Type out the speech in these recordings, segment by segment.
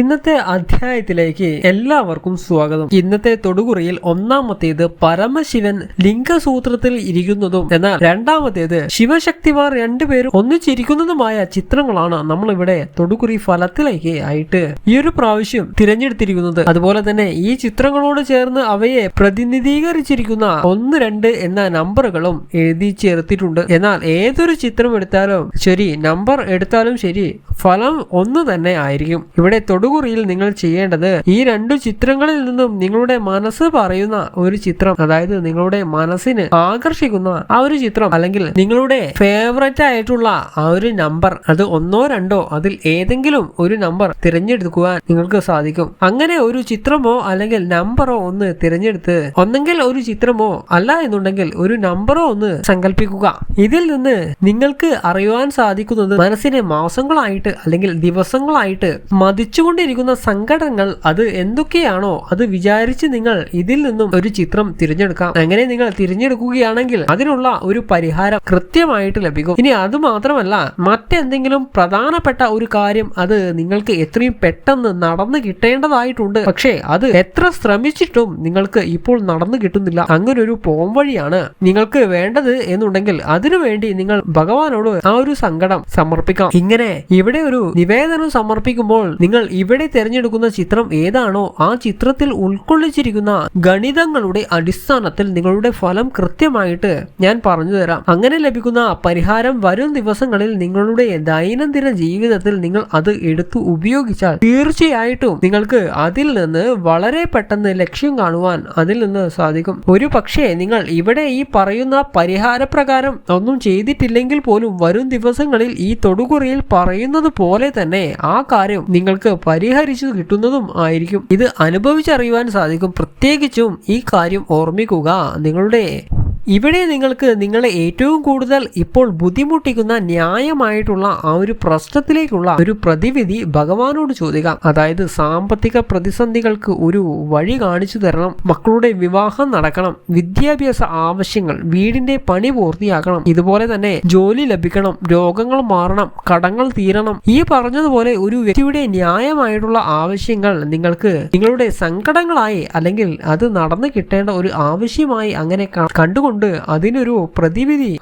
ഇന്നത്തെ അധ്യായത്തിലേക്ക് എല്ലാവർക്കും സ്വാഗതം. ഇന്നത്തെ തൊടുകുറിയിൽ ഒന്നാമത്തേത് പരമശിവൻ ലിംഗസൂത്രത്തിൽ ഇരിക്കുന്നതും എന്നാൽ രണ്ടാമത്തേത് ശിവശക്തിമാർ രണ്ടുപേരും ഒന്നിച്ചിരിക്കുന്നതുമായ ചിത്രങ്ങളാണ് നമ്മൾ ഇവിടെ തൊടുകുറി ഫലത്തിലേക്ക് ആയിട്ട് ഈ ഒരു പ്രാവശ്യം തിരഞ്ഞെടുത്തിരിക്കുന്നത്. അതുപോലെ തന്നെ ഈ ചിത്രങ്ങളോട് ചേർന്ന് അവയെ പ്രതിനിധീകരിച്ചിരിക്കുന്ന ഒന്ന് രണ്ട് എന്ന നമ്പറുകളും എഴുതി ചേർത്തിട്ടുണ്ട്. എന്നാൽ ഏതൊരു ചിത്രം എടുത്താലും ശരി നമ്പർ എടുത്താലും ശരി ഫലം ഒന്ന് തന്നെ ആയിരിക്കും. ഇവിടെ തൊടുകുറിയിൽ നിങ്ങൾ ചെയ്യേണ്ടത് ഈ രണ്ടു ചിത്രങ്ങളിൽ നിന്നും നിങ്ങളുടെ മനസ്സ് പറയുന്ന ഒരു ചിത്രം അതായത് നിങ്ങളുടെ മനസ്സിന് ആകർഷിക്കുന്ന ആ ഒരു ചിത്രം അല്ലെങ്കിൽ നിങ്ങളുടെ ഫേവററ്റ് ആയിട്ടുള്ള ആ ഒരു നമ്പർ അത് ഒന്നോ രണ്ടോ അതിൽ ഏതെങ്കിലും ഒരു നമ്പർ തിരഞ്ഞെടുക്കുവാൻ നിങ്ങൾക്ക് സാധിക്കും. അങ്ങനെ ഒരു ചിത്രമോ അല്ലെങ്കിൽ നമ്പറോ ഒന്ന് തിരഞ്ഞെടുത്ത് ഒന്നെങ്കിൽ ഒരു ചിത്രമോ അല്ല എന്നുണ്ടെങ്കിൽ ഒരു നമ്പറോ ഒന്ന് സങ്കല്പിക്കുക ഇതിൽ നിന്ന് നിങ്ങൾക്ക് അറിയുവാൻ സാധിക്കുന്നത് മനസ്സിനെ മാസങ്ങളായിട്ട് അല്ലെങ്കിൽ ദിവസങ്ങളായിട്ട് മതിച്ചുകൊണ്ടിരിക്കുന്ന സംഘടനകൾ അത് എന്തൊക്കെയാണോ അത് വിചാരിച്ച് നിങ്ങൾ ഇതിൽ നിന്നും ഒരു ചിത്രം തിരഞ്ഞെടുക്കാം. അങ്ങനെ നിങ്ങൾ തിരഞ്ഞെടുക്കുകയാണെങ്കിൽ അതിനുള്ള ഒരു പരിഹാരം കൃത്യമായിട്ട് ലഭിക്കും. ഇനി അത് മാത്രമല്ല മറ്റെന്തെങ്കിലും പ്രധാനപ്പെട്ട ഒരു കാര്യം അത് നിങ്ങൾക്ക് എത്രയും പെട്ടെന്ന് നടന്നു കിട്ടേണ്ടതായിട്ടുണ്ട്. പക്ഷേ അത് എത്ര ശ്രമിച്ചിട്ടും നിങ്ങൾക്ക് ഇപ്പോൾ നടന്നു കിട്ടുന്നില്ല. അങ്ങനെ ഒരു പോംവഴിയാണ് നിങ്ങൾക്ക് വേണ്ടത് എന്നുണ്ടെങ്കിൽ അതിനുവേണ്ടി നിങ്ങൾ ഭഗവാനോട് ആ ഒരു സങ്കടം സമർപ്പിക്കാം. ഇങ്ങനെ ഇവിടെ ഒരു നിവേദനം സമർപ്പിക്കുമ്പോൾ നിങ്ങൾ ഇവിടെ തിരഞ്ഞെടുക്കുന്ന ചിത്രം ഏതാണോ ആ ചിത്രത്തിൽ ഉൾക്കൊള്ളിച്ചിരിക്കുന്ന ഗണിതങ്ങളുടെ അടിസ്ഥാനത്തിൽ നിങ്ങളുടെ ഫലം കൃത്യമായിട്ട് ഞാൻ പറഞ്ഞു തരാം. അങ്ങനെ ലഭിക്കുന്ന പരിഹാരം വരും ദിവസങ്ങളിൽ നിങ്ങളുടെ ദൈനംദിന ജീവിതത്തിൽ നിങ്ങൾ അത് എടുത്തു ഉപയോഗിച്ചാൽ തീർച്ചയായിട്ടും നിങ്ങൾക്ക് അതിൽ നിന്ന് വളരെ പെട്ടെന്ന് ലക്ഷ്യം കാണുവാൻ അതിൽ നിന്ന് സാധിക്കും. ഒരു പക്ഷേ നിങ്ങൾ ഇവിടെ ഈ പറയുന്ന പരിഹാരപ്രകാരം ഒന്നും ചെയ്തിട്ടില്ലെങ്കിൽ പോലും വരും ദിവസങ്ങളിൽ ഈ തൊടുകുറിയിൽ പറയുന്നത് പോലെ തന്നെ ആ കാര്യം നിങ്ങൾക്ക് പരിഹരിച്ചു കിട്ടുന്നതും ആയിരിക്കും. ഇത് അനുഭവിച്ചറിയുവാൻ സാധിക്കും. പ്രത്യേകിച്ചും ഈ കാര്യം ഓർമ്മിക്കുക. നിങ്ങളുടെ ഇവിടെ നിങ്ങൾക്ക് നിങ്ങളെ ഏറ്റവും കൂടുതൽ ഇപ്പോൾ ബുദ്ധിമുട്ടിക്കുന്ന ന്യായമായിട്ടുള്ള ആ ഒരു പ്രശ്നത്തിലേക്കുള്ള ഒരു പ്രതിവിധി ഭഗവാനോട് ചോദിക്കാം. അതായത് സാമ്പത്തിക പ്രതിസന്ധികൾക്ക് ഒരു വഴി കാണിച്ചു തരണം മക്കളുടെ വിവാഹം നടക്കണം വിദ്യാഭ്യാസ ആവശ്യങ്ങൾ വീടിന്റെ പണി പൂർത്തിയാക്കണം ഇതുപോലെ തന്നെ ജോലി ലഭിക്കണം രോഗങ്ങൾ മാറണം കടങ്ങൾ തീരണം ഈ പറഞ്ഞതുപോലെ ഒരു വ്യക്തിയുടെ ന്യായമായിട്ടുള്ള ആവശ്യങ്ങൾ നിങ്ങൾക്ക് നിങ്ങളുടെ സങ്കടങ്ങളായി അല്ലെങ്കിൽ അത് നടന്നു കിട്ടേണ്ട ഒരു ആവശ്യമായി അങ്ങനെ ക- കണ്ടുകൊണ്ട് അതിനൊരു പ്രതിവിധി.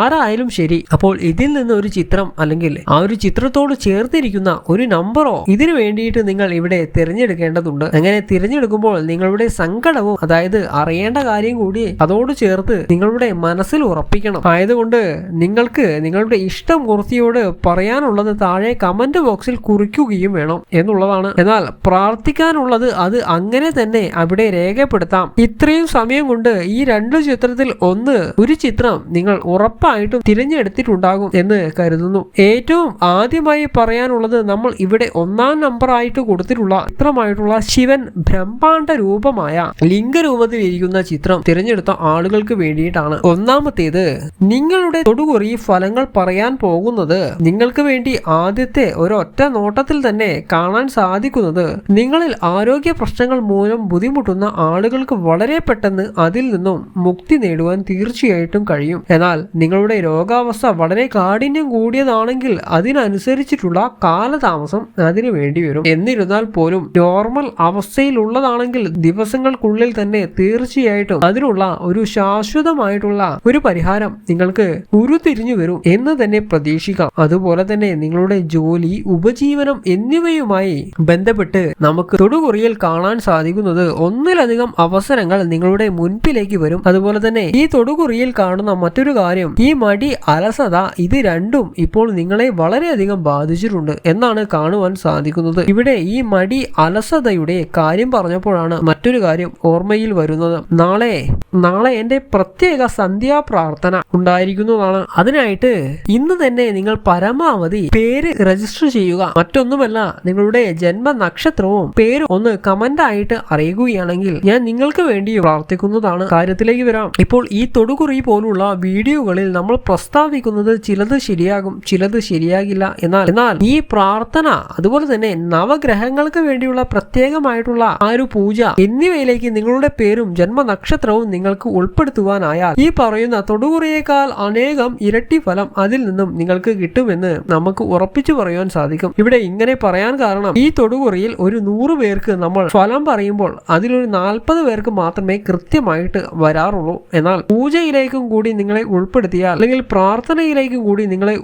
ആരായാലും ശരി. അപ്പോൾ ഇതിൽ നിന്ന് ഒരു ചിത്രം അല്ലെങ്കിൽ ആ ഒരു ചിത്രത്തോട് ചേർത്തിരിക്കുന്ന ഒരു നമ്പറോ ഇതിനു വേണ്ടിയിട്ട് നിങ്ങൾ ഇവിടെ തിരഞ്ഞെടുക്കേണ്ടതുണ്ട്. അങ്ങനെ തിരഞ്ഞെടുക്കുമ്പോൾ നിങ്ങളുടെ സങ്കടവും അതായത് അറിയേണ്ട കാര്യം കൂടി അതോട് ചേർത്ത് നിങ്ങളുടെ മനസ്സിൽ ഉറപ്പിക്കണം. ആയതുകൊണ്ട് നിങ്ങൾക്ക് നിങ്ങളുടെ ഇഷ്ടം കുർത്തിയോട് പറയാനുള്ളത് താഴെ കമന്റ് ബോക്സിൽ കുറിക്കുകയും വേണം എന്നുള്ളതാണ്. എന്നാൽ പ്രാർത്ഥിക്കാനുള്ളത് അത് അങ്ങനെ തന്നെ അവിടെ രേഖപ്പെടുത്താം. ഇത്രയും സമയം കൊണ്ട് ഈ രണ്ടു ചിത്രത്തിൽ ഒന്ന് ഒരു ചിത്രം നിങ്ങൾ ഉറപ്പായിട്ടും തിരഞ്ഞെടുത്തിട്ടുണ്ടാകും എന്ന് കരുതുന്നു. ഏറ്റവും ആദ്യമായി പറയാനുള്ളത് നമ്മൾ ഇവിടെ ഒന്നാം നമ്പർ ആയിട്ട് കൊടുത്തിട്ടുള്ള ചിത്രമായിട്ടുള്ള ശിവൻ ബ്രഹ്മാണ്ഡ രൂപമായ ലിംഗരൂപത്തിൽ ഇരിക്കുന്ന ചിത്രം തിരഞ്ഞെടുത്ത ആളുകൾക്ക് വേണ്ടിയിട്ടാണ്. ഒന്നാമത്തേത് നിങ്ങളുടെ തൊടുകുറി ഫലങ്ങൾ പറയാൻ പോകുന്നത് നിങ്ങൾക്ക് വേണ്ടി ആദ്യത്തെ ഒരൊറ്റ നോട്ടത്തിൽ തന്നെ കാണാൻ സാധിക്കുന്നത് നിങ്ങളിൽ ആരോഗ്യ പ്രശ്നങ്ങൾ മൂലം ബുദ്ധിമുട്ടുന്ന ആളുകൾക്ക് വളരെ പെട്ടെന്ന് അതിൽ നിന്നും മുക്തി നേടുവാൻ തീർച്ചയായിട്ടും കഴിയും. എന്നാൽ നിങ്ങളുടെ രോഗാവസ്ഥ വളരെ കാഠിന്യം കൂടിയതാണെങ്കിൽ അതിനനുസരിച്ചിട്ടുള്ള കാലതാമസം അതിന് വേണ്ടി വരും. എന്നിരുന്നാൽ പോലും നോർമൽ അവസ്ഥയിലുള്ളതാണെങ്കിൽ ദിവസങ്ങൾക്കുള്ളിൽ തന്നെ തീർച്ചയായിട്ടും അതിനുള്ള ഒരു ശാശ്വതമായിട്ടുള്ള ഒരു പരിഹാരം നിങ്ങൾക്ക് ഉരുത്തിരിഞ്ഞു വരും എന്ന് തന്നെ പ്രതീക്ഷിക്കാം. അതുപോലെ തന്നെ നിങ്ങളുടെ ജോലി ഉപജീവനം എന്നിവയുമായി ബന്ധപ്പെട്ട് നമുക്ക് തൊടുകുറിയിൽ കാണാൻ സാധിക്കുന്നത് ഒന്നിലധികം അവസരങ്ങൾ നിങ്ങളുടെ മുൻപിലേക്ക് വരും. അതുപോലെ തന്നെ തൊടുകുറിയിൽ കാണുന്ന മറ്റൊരു കാര്യം ഈ മടി അലസത ഇത് രണ്ടും ഇപ്പോൾ നിങ്ങളെ വളരെയധികം ബാധിച്ചിട്ടുണ്ട് എന്നാണ് കാണുവാൻ സാധിക്കുന്നത്. ഇവിടെ ഈ മടി അലസതയുടെ കാര്യം പറഞ്ഞപ്പോഴാണ് മറ്റൊരു കാര്യം ഓർമ്മയിൽ വരുന്നത്. നാളെ നാളെ എന്റെ പ്രത്യേക സന്ധ്യാ പ്രാർത്ഥന ഉണ്ടായിരിക്കുന്നതാണ് അതിനായിട്ട് ഇന്ന് തന്നെ നിങ്ങൾ പരമാവധി പേര് രജിസ്റ്റർ ചെയ്യുക. മറ്റൊന്നുമല്ല നിങ്ങളുടെ ജന്മ നക്ഷത്രവും പേരും ഒന്ന് കമന്റ് ആയിട്ട് അറിയുകയാണെങ്കിൽ ഞാൻ നിങ്ങൾക്ക് വേണ്ടി പ്രാർത്ഥിക്കുന്നതാണ്. കാര്യത്തിലേക്ക് വരാം. ഇപ്പോൾ ഈ തൊടുകുറി പോലുള്ള വീഡിയോകളിൽ നമ്മൾ പ്രസ്താവിക്കുന്നത് ചിലത് ശരിയാകും ചിലത് ശരിയാകില്ല. എന്നാൽ എന്നാൽ ഈ പ്രാർത്ഥന അതുപോലെ തന്നെ നവഗ്രഹങ്ങൾക്ക് വേണ്ടിയുള്ള പ്രത്യേകമായിട്ടുള്ള ആ ഒരു പൂജ എന്നിവയിലേക്ക് നിങ്ങളുടെ പേരും ജന്മനക്ഷത്രവും നിങ്ങൾക്ക് ഉൾപ്പെടുത്തുവാനായാൽ ഈ പറയുന്ന തൊടുകുറിയേക്കാൾ അനേകം ഇരട്ടി ഫലം അതിൽ നിന്നും നിങ്ങൾക്ക് കിട്ടുമെന്ന് നമുക്ക് ഉറപ്പിച്ചു പറയാൻ സാധിക്കും. ഇവിടെ ഇങ്ങനെ പറയാൻ കാരണം ഈ തൊടുകുറിയിൽ ഒരു നൂറ് പേർക്ക് നമ്മൾ ഫലം പറയുമ്പോൾ അതിലൊരു നാൽപ്പത് പേർക്ക് മാത്രമേ കൃത്യമായിട്ട് വരാറുള്ളൂ എന്നാൽ പൂജയിലേക്കും കൂടി നിങ്ങളെ ഉൾപ്പെടുത്തിയാൽ അല്ലെങ്കിൽ പ്രാർത്ഥനയിലേക്കും കൂടി നിങ്ങളെ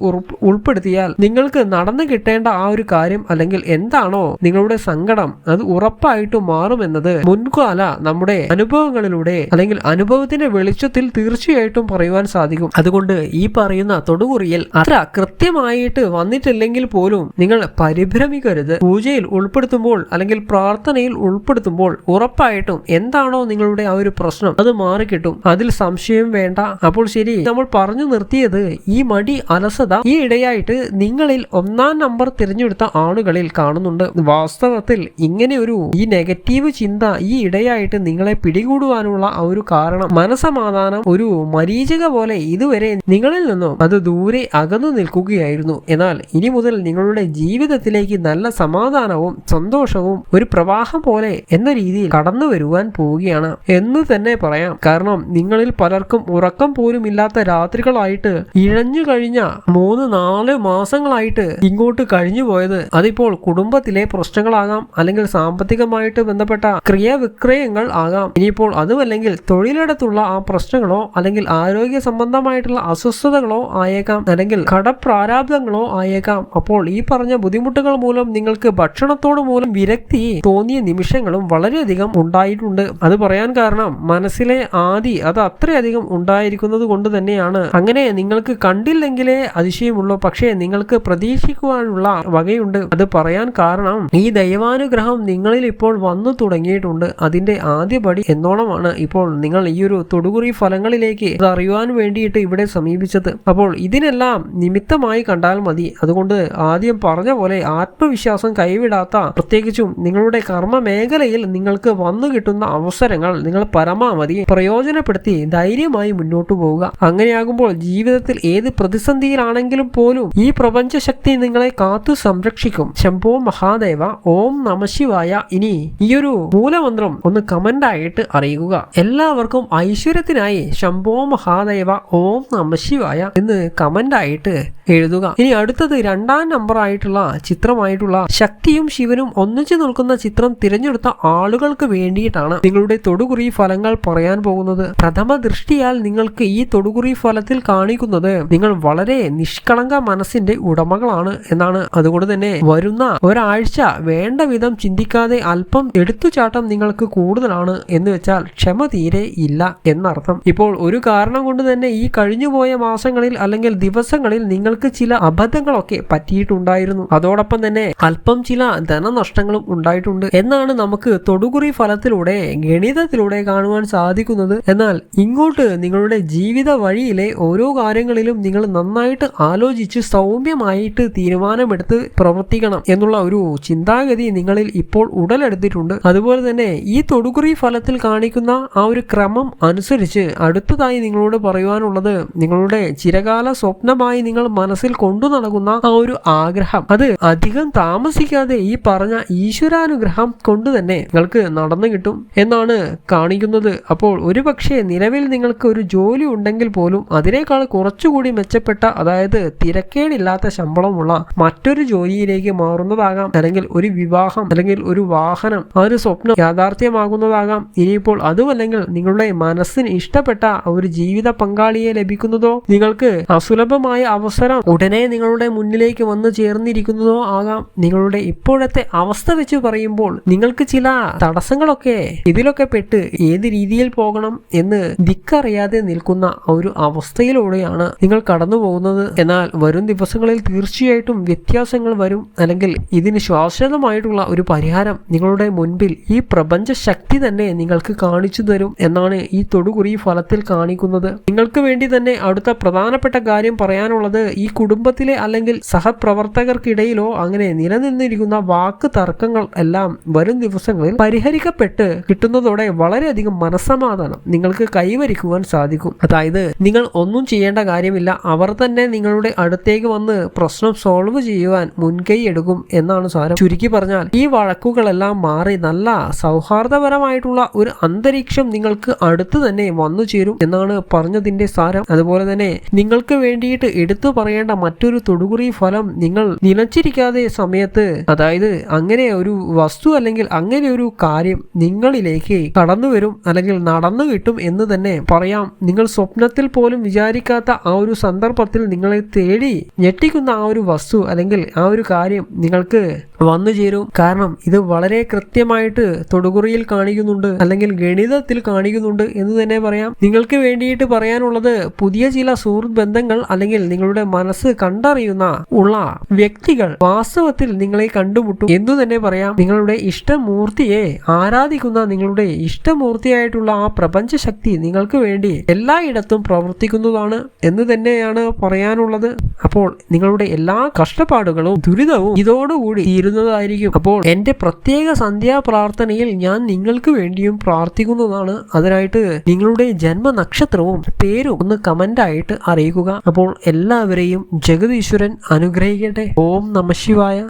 ഉൾപ്പെടുത്തിയാൽ നിങ്ങൾക്ക് നടന്നു കിട്ടേണ്ട ആ ഒരു കാര്യം അല്ലെങ്കിൽ എന്താണോ നിങ്ങളുടെ സങ്കടം അത് ഉറപ്പായിട്ട് മാറുമെന്നത് മുൻകാല നമ്മുടെ അനുഭവങ്ങളിലൂടെ അല്ലെങ്കിൽ അനുഭവത്തിന്റെ വെളിച്ചത്തിൽ തീർച്ചയായിട്ടും പറയുവാൻ സാധിക്കും. അതുകൊണ്ട് ഈ പറയുന്ന തൊടുകുറിയിൽ അത്ര കൃത്യമായിട്ട് വന്നിട്ടില്ലെങ്കിൽ പോലും നിങ്ങൾ പരിഭ്രമിക്കരുത്. പൂജയിൽ ഉൾപ്പെടുത്തുമ്പോൾ അല്ലെങ്കിൽ പ്രാർത്ഥനയിൽ ഉൾപ്പെടുത്തുമ്പോൾ ഉറപ്പായിട്ടും എന്താണോ നിങ്ങളുടെ ആ ഒരു പ്രശ്നം അത് മാറിക്കിട്ടും. അതിൽ സംശയം വേണ്ട. അപ്പോൾ ശരി നമ്മൾ പറഞ്ഞു നിർത്തിയത് ഈ മടി അലസത ഈ ഇടയായിട്ട് നിങ്ങളിൽ ഒന്നാം നമ്പർ തിരഞ്ഞെടുത്ത ആളുകളിൽ കാണുന്നുണ്ട്. വാസ്തവത്തിൽ ഇങ്ങനെ ഒരു ഈ നെഗറ്റീവ് ചിന്ത ഈ ഇടയായിട്ട് നിങ്ങളെ പിടികൂടുവാനുള്ള ആ ഒരു കാരണം മനസമാധാനം ഒരു മരീചിക പോലെ ഇതുവരെ നിങ്ങളിൽ നിന്നും അത് ദൂരെ അകന്നു നിൽക്കുകയായിരുന്നു. എന്നാൽ ഇനി മുതൽ നിങ്ങളുടെ ജീവിതത്തിലേക്ക് നല്ല സമാധാനവും സന്തോഷവും ഒരു പ്രവാഹം പോലെ എന്ന രീതിയിൽ കടന്നു വരുവാൻ പോവുകയാണ്. എന്ന് തന്നെ പറയാം. കാരണം നിങ്ങളിൽ പലർക്കും ഉറക്കം പോലും ഇല്ലാത്ത രാത്രികളായിട്ട് ഇഴഞ്ഞു കഴിഞ്ഞ മൂന്ന് നാല് മാസങ്ങളായിട്ട് ഇങ്ങോട്ട് കഴിഞ്ഞു പോയത്. അതിപ്പോൾ കുടുംബത്തിലെ പ്രശ്നങ്ങളാകാം അല്ലെങ്കിൽ സാമ്പത്തികമായിട്ട് ബന്ധപ്പെട്ട ക്രിയാവിക്രയങ്ങൾ ആകാം. ഇനിയിപ്പോൾ അതുമല്ലെങ്കിൽ തൊഴിലിടത്തുള്ള ആ പ്രശ്നങ്ങളോ അല്ലെങ്കിൽ ആരോഗ്യ സംബന്ധമായിട്ടുള്ള അസ്വസ്ഥതകളോ ആയേക്കാം അല്ലെങ്കിൽ കടപ്രാരാബ്ദങ്ങളോ ആയേക്കാം. അപ്പോൾ ഈ പറഞ്ഞ ബുദ്ധിമുട്ടുകൾ മൂലം നിങ്ങൾക്ക് ഭക്ഷണത്തോട് മൂലം വിരക്തി തോന്നിയ നിമിഷങ്ങളും വളരെയധികം ഉണ്ടായിട്ടുണ്ട്. അത് പറയാൻ കാരണം മനസ്സിലെ ആദി അത് അത്രയധികം ഉണ്ടായിരിക്കുന്നത് കൊണ്ട് തന്നെയാണ്. അങ്ങനെ നിങ്ങൾക്ക് കണ്ടില്ലെങ്കിലേ അതിശയമുള്ളൂ. പക്ഷേ നിങ്ങൾക്ക് പ്രതീക്ഷിക്കുവാനുള്ള വകയുണ്ട്. അത് പറയാൻ കാരണം ഈ ദൈവാനുഗ്രഹം നിങ്ങളിൽ ഇപ്പോൾ വന്നു തുടങ്ങിയിട്ടുണ്ട്. അതിന്റെ ആദ്യപടി എന്നോണമാണ് ഇപ്പോൾ നിങ്ങൾ ഈ ഒരു തൊടുകുറി ഫലങ്ങളിലേക്ക് അറിയുവാൻ വേണ്ടിയിട്ട് ഇവിടെ സമീപിച്ചത്. അപ്പോൾ ഇതിനെല്ലാം നിമിത്തമായി കണ്ടാൽ മതി. അതുകൊണ്ട് ആദ്യം പറഞ്ഞ പോലെ ആത്മവിശ്വാസം കൈവിടാത്ത പ്രത്യേകിച്ചും നിങ്ങളുടെ കർമ്മ മേഖലയിൽ നിങ്ങൾക്ക് വന്നു കിട്ടുന്ന അവസരങ്ങൾ നിങ്ങൾ പരമാവധി പ്രയോജനപ്പെടുത്തി ധൈര്യമായി മുന്നോട്ട് പോവുക. അങ്ങനെയാകുമ്പോൾ ജീവിതത്തിൽ ഏത് പ്രതിസന്ധിയിലാണെങ്കിലും പോലും ഈ പ്രപഞ്ച ശക്തി നിങ്ങളെ കാത്തു സംരക്ഷിക്കും. ശംഭോ മഹാദേവ ഓം നമശിവായ ഇനി ഈ ഒരു മൂലമന്ത്രം ഒന്ന് കമന്റ് ആയിട്ട് അറിയുക. എല്ലാവർക്കും ഐശ്വര്യത്തിനായി ശംഭോ മഹാദേവ ഓം നമശിവായ എന്ന് കമന്റ് ആയിട്ട് എഴുതുക. ഇനി അടുത്തത് രണ്ടാം നമ്പർ ആയിട്ടുള്ള ചിത്രമായിട്ടുള്ള ശക്തിയും ശിവനും ഒന്നിച്ചു നിൽക്കുന്ന ചിത്രം തിരഞ്ഞെടുത്ത ആളുകൾക്ക് വേണ്ടിയിട്ടാണ് നിങ്ങളുടെ തൊടുകുറി ഫലങ്ങൾ പറയാൻ പോകുന്നത്. പ്രഥമ ദൃഷ്ടിയാൽ നിങ്ങൾക്ക് ഈ തൊടുകുറി ഫലത്തിൽ കാണിക്കുന്നത് നിങ്ങൾ വളരെ നിഷ്കളങ്ക മനസ്സിന്റെ ഉടമകളാണ് എന്നാണ്. അതുകൊണ്ട് തന്നെ വരുന്ന ഒരാഴ്ച വേണ്ട വിധം ചിന്തിക്കാതെ അല്പം എടുത്തുചാട്ടം നിങ്ങൾക്ക് കൂടുതലാണ് എന്ന് വെച്ചാൽ ക്ഷമ തീരെ ഇല്ല എന്നർത്ഥം. ഇപ്പോൾ ഒരു കാരണം കൊണ്ട് തന്നെ ഈ കഴിഞ്ഞുപോയ മാസങ്ങളിൽ അല്ലെങ്കിൽ ദിവസങ്ങളിൽ നിങ്ങൾക്ക് ചില അബദ്ധങ്ങളൊക്കെ പറ്റിയിട്ടുണ്ടായിരുന്നു. അതോടൊപ്പം തന്നെ അല്പം ചില ധനനഷ്ടങ്ങളും ഉണ്ടായിട്ടുണ്ട് എന്നാണ് നമുക്ക് തൊടുകുറി ഫലത്തിലൂടെ ഗണിതത്തിലൂടെ കാണുവാൻ സാധിക്കുന്നത്. എന്നാൽ ഇങ്ങോട്ട് നിങ്ങളുടെ ജീവിത വഴിയിലെ ഓരോ കാര്യങ്ങളിലും നിങ്ങൾ നന്നായിട്ട് ആലോചിച്ച് സൗമ്യമായിട്ട് തീരുമാനമെടുത്ത് പ്രവർത്തിക്കണം എന്നുള്ള ഒരു ചിന്താഗതി നിങ്ങളിൽ ഇപ്പോൾ ഉടലെടുത്തിട്ടുണ്ട്. അതുപോലെ തന്നെ ഈ തൊടുകുറി ഫലത്തിൽ കാണിക്കുന്ന ആ ഒരു ക്രമം അനുസരിച്ച് അടുത്തതായി നിങ്ങളോട് പറയുവാനുള്ളത് നിങ്ങളുടെ ചിരകാല സ്വപ്നമായി നിങ്ങൾ മനസ്സിൽ കൊണ്ടു നടക്കുന്ന ആ ഒരു ആഗ്രഹം. അത് അധികം താമസിക്കാതെ ഈ പറഞ്ഞ ഈശ്വരാനുഗ്രഹം കൊണ്ട് തന്നെ നിങ്ങൾക്ക് നടന്നു കിട്ടും എന്നാണ് കാണിക്കുന്നത്. അപ്പോൾ ഒരുപക്ഷെ നിലവിൽ നിങ്ങൾക്ക് ഒരു ജോലി ഉണ്ടെങ്കിൽ പോലും അതിനേക്കാൾ കുറച്ചുകൂടി മെച്ചപ്പെട്ട അതായത് തിരക്കേടില്ലാത്ത ശമ്പളമുള്ള മറ്റൊരു ജോലിയിലേക്ക് മാറുന്നതാകാം. അല്ലെങ്കിൽ ഒരു വിവാഹം അല്ലെങ്കിൽ ഒരു വാഹനം ആ ഒരു സ്വപ്നം യാഥാർത്ഥ്യമാകുന്നതാകാം. ഇനിയിപ്പോൾ അതുമല്ലെങ്കിൽ നിങ്ങളുടെ മനസ്സിന് ഇഷ്ടപ്പെട്ട ഒരു ജീവിത പങ്കാളിയെ ലഭിക്കുന്നതോ നിങ്ങൾക്ക് അസുലഭമായ അവസരം ഉടനെ നിങ്ങളുടെ മുന്നിലേക്ക് വന്നു ചേർന്നിരിക്കുന്നതോ ആകാം. നിങ്ങളുടെ ഇപ്പോഴത്തെ അവസ്ഥ വെച്ച് പറയുമ്പോൾ നിങ്ങൾക്ക് ചില തടസ്സങ്ങളൊക്കെ ഇതിലൊക്കെ പെട്ട് ഏത് രീതിയിൽ പോകണം എന്ന് ദിക്കറിയാതെ നിൽക്കുന്ന ഒരു അവസ്ഥയിലൂടെയാണ് നിങ്ങൾ കടന്നു പോകുന്നത് എന്നാൽ വരും ദിവസങ്ങളിൽ തീർച്ചയായിട്ടും വ്യത്യാസങ്ങൾ വരും. അല്ലെങ്കിൽ ഇതിന് ശാശ്വതമായിട്ടുള്ള ഒരു പരിഹാരം നിങ്ങളുടെ മുൻപിൽ ഈ പ്രപഞ്ച ശക്തി തന്നെ നിങ്ങൾക്ക് കാണിച്ചു തരും എന്നാണ് ഈ തൊടുകുറി ഫലത്തിൽ കാണിക്കുന്നത്. നിങ്ങൾക്ക് വേണ്ടി തന്നെ അടുത്ത പ്രധാനപ്പെട്ട കാര്യം പറയാനുള്ളത് ഈ കുടുംബത്തിലെ അല്ലെങ്കിൽ സഹപ്രവർത്തകർക്കിടയിലോ അങ്ങനെ നിലനിന്നിരിക്കുന്ന വാക്ക് തർക്കങ്ങൾ എല്ലാം വരും ദിവസങ്ങളിൽ പരിഹരിക്കപ്പെട്ട് കിട്ടുന്നതോടെ വളരെയധികം മനസ്സമാധാനം നിങ്ങൾക്ക് കൈവരിക്കുവാൻ സാധിക്കും. അതായത് നിങ്ങൾ ഒന്നും ചെയ്യേണ്ട കാര്യമില്ല അവർ തന്നെ നിങ്ങളുടെ അടുത്തേക്ക് വന്ന് പ്രശ്നം സോൾവ് ചെയ്യുവാൻ മുൻകൈ എടുക്കും എന്നാണ് സാരം. ചുരുക്കി പറഞ്ഞാൽ ഈ വഴക്കുകളെല്ലാം മാറി നല്ല സൗഹാർദ്ദപരമായിട്ടുള്ള ഒരു അന്തരീക്ഷം നിങ്ങൾക്ക് അടുത്ത് തന്നെ വന്നു ചേരും എന്നാണ് പറഞ്ഞതിന്റെ സാരം. അതുപോലെ തന്നെ നിങ്ങൾക്ക് വേണ്ടിയിട്ട് എടുത്തു പറയേണ്ട മറ്റൊരു തൊടുകുറി ഫലം നിങ്ങൾ നിലച്ചിരിക്കാതെ സമയത്ത് അതായത് അങ്ങനെ ഒരു വസ്തു അല്ലെങ്കിൽ അങ്ങനെ ഒരു കാര്യം നിങ്ങളിലേക്ക് കടന്നു വരും അല്ലെങ്കിൽ നടന്നു കിട്ടും എന്ന് തന്നെ പറയാം. നിങ്ങൾ സ്വപ്നത്തിൽ പോലും വിചാരിക്കാത്ത ആ ഒരു സന്ദർഭത്തിൽ നിങ്ങളെ തേടി ഞെട്ടിക്കുന്ന ആ ഒരു വസ്തു അല്ലെങ്കിൽ ആ ഒരു കാര്യം നിങ്ങൾക്ക് വന്നു ചേരും. കാരണം ഇത് വളരെ കൃത്യമായിട്ട് തൊടുകുറിയിൽ കാണിക്കുന്നുണ്ട് അല്ലെങ്കിൽ ഗണിതത്തിൽ കാണിക്കുന്നുണ്ട് എന്ന് തന്നെ പറയാം. നിങ്ങൾക്ക് വേണ്ടിയിട്ട് പറയാനുള്ളത് പുതിയ ചില സുഹൃത്ത് ബന്ധങ്ങൾ അല്ലെങ്കിൽ നിങ്ങളുടെ മനസ്സ് കണ്ടറിയുന്ന ഉള്ള വ്യക്തികൾ വാസ്തവത്തിൽ നിങ്ങളെ കണ്ടുമുട്ടും എന്ന് തന്നെ പറയാം. നിങ്ങളുടെ ഇഷ്ടമൂർത്തിയെ ആരാധിക്കുന്ന നിങ്ങളുടെ ഇഷ്ടമൂർത്തിയായിട്ടുള്ള ആ പ്രപഞ്ച ശക്തി നിങ്ങൾക്ക് വേണ്ടി എല്ലായിടത്തും പ്രവർത്തിക്കുന്നതാണ് എന്ന് തന്നെയാണ് പറയാനുള്ളത്. അപ്പോൾ നിങ്ങളുടെ എല്ലാ കഷ്ടപ്പാടുകളും ദുരിതവും ഇതോടുകൂടി തീരുന്നതായിരിക്കും അപ്പോൾ എന്റെ പ്രത്യേക സന്ധ്യാ പ്രാർത്ഥനയിൽ ഞാൻ നിങ്ങൾക്ക് വേണ്ടിയും പ്രാർത്ഥിക്കുന്നതാണ്. അതിനായിട്ട് നിങ്ങളുടെ ജന്മനക്ഷത്രവും പേരും ഒന്ന് കമന്റ് ആയിട്ട് അറിയിക്കുക. അപ്പോൾ എല്ലാവരെയും ജഗതീശ്വരൻ അനുഗ്രഹിക്കട്ടെ. ഓം നമ ശിവായ.